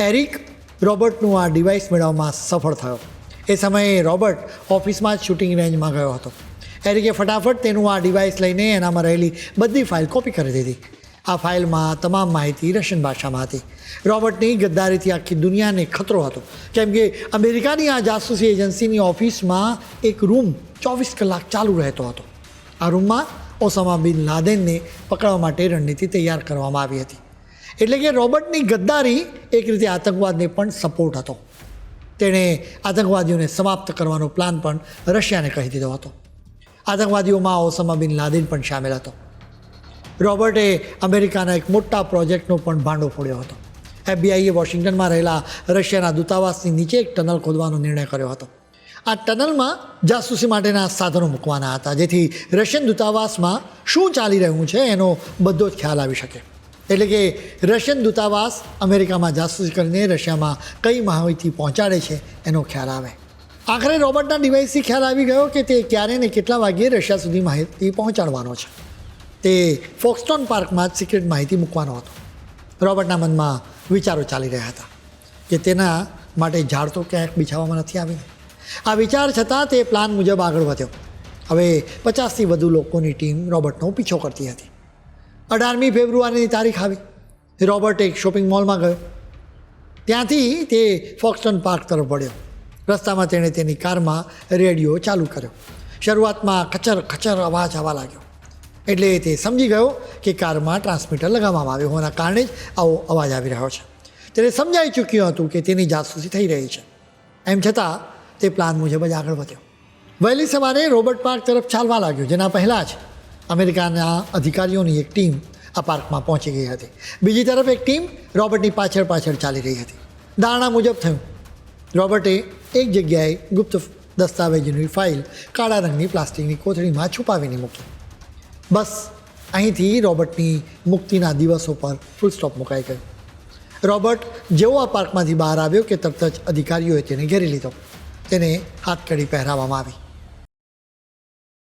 Eric રોબર્ટનું આ device મેળવવામાં સફળ થયો. એ સમયે રોબર્ટ ઓફિસમાં જ શૂટિંગ રેન્જમાં ગયો હતો. એરિકે ફટાફટ તેનું આ ડિવાઇસ લઈને એનામાં રહેલી બધી ફાઇલ કોપી કરી દીધી. આ ફાઇલમાં તમામ માહિતી રશિયન ભાષામાં હતી. રોબર્ટની ગદ્દારીથી આખી દુનિયાને ખતરો હતો. કેમ કે અમેરિકાની આ જાસૂસી એજન્સીની ઓફિસમાં એક રૂમ ચોવીસ કલાક ચાલુ રહેતો હતો. આ રૂમમાં ઓસામા બિન લાદેનને પકડવા માટે રણનીતિ તૈયાર કરવામાં આવી હતી. એટલે કે રોબર્ટની ગદ્દારી એક રીતે આતંકવાદને પણ સપોર્ટ હતો. તેણે આતંકવાદીઓને સમાપ્ત કરવાનો પ્લાન પણ રશિયાને કહી દીધો હતો. આતંકવાદીઓમાં ઓસામા બિન લાદેન પણ સામેલ હતો. રોબર્ટે અમેરિકાના એક મોટા પ્રોજેક્ટનો પણ ભાંડો ફોડ્યો હતો. એફબીઆઈએ વોશિંગ્ટનમાં રહેલા રશિયાના દૂતાવાસની નીચે એક ટનલ ખોદવાનો નિર્ણય કર્યો હતો. આ ટનલમાં જાસૂસી માટેના સાધનો મૂકવાના હતા, જેથી રશિયન દૂતાવાસમાં શું ચાલી રહ્યું છે એનો બધો જ ખ્યાલ આવી શકે. એટલે કે રશિયન દૂતાવાસ અમેરિકામાં જાસૂસી કરીને રશિયામાં કઈ માહિતી પહોંચાડે છે એનો ખ્યાલ આવે. આખરે રોબર્ટના ડિવાઇસથી ખ્યાલ આવી ગયો કે તે ક્યારે ને કેટલા વાગ્યે રશિયા સુધી માહિતી પહોંચાડવાનો છે. તે ફોક્સટોન પાર્કમાં જ સિક્રેટ માહિતી મૂકવાનો હતો. રોબર્ટના મનમાં વિચારો ચાલી રહ્યા હતા કે તેના માટે ઝાડ તો ક્યાંક બિછાવવામાં નથી આવી આ વિચાર છતાં તે પ્લાન મુજબ આગળ વધ્યો. હવે પચાસથી વધુ લોકોની ટીમ રોબર્ટનો પીછો કરતી હતી. અઢારમી ફેબ્રુઆરીની તારીખ આવી. રોબર્ટ એક શોપિંગ મોલમાં ગયો. ત્યાંથી તે ફોક્સટન પાર્ક તરફ વળ્યો. રસ્તામાં તેણે તેની કારમાં રેડિયો ચાલુ કર્યો. શરૂઆતમાં ખચર ખચર અવાજ આવવા લાગ્યો. એટલે તે સમજી ગયો કે કારમાં ટ્રાન્સમીટર લગાવવામાં આવ્યું હોવાના કારણે જ આવો અવાજ આવી રહ્યો છે. તેને સમજાઈ ચૂક્યું હતું કે તેની જાસૂસી થઈ રહી છે. એમ છતાં તે પ્લાન મુજબ જ આગળ વધ્યો. વહેલી સવારે રોબર્ટ પાર્ક તરફ ચાલવા લાગ્યો, જેના પહેલાં જ અમેરિકાના અધિકારીઓની એક ટીમ આ પાર્કમાં પહોંચી ગઈ હતી. બીજી તરફ એક ટીમ રોબર્ટની પાછળ પાછળ ચાલી રહી હતી. ધારણા મુજબ થયું, રોબર્ટે એક જગ્યાએ ગુપ્ત દસ્તાવેજોની ફાઇલ કાળા રંગની પ્લાસ્ટિકની કોથળીમાં છુપાવીને મૂકી. બસ, અહીંથી રોબર્ટની મુક્તિના દિવસો પર ફૂલ સ્ટોપ મુકાઈ ગયો. રોબર્ટ જેવો આ પાર્કમાંથી બહાર આવ્યો કે તરત જ અધિકારીઓએ તેને ઘેરી લીધો. તેને હાથકડી પહેરાવવામાં આવી.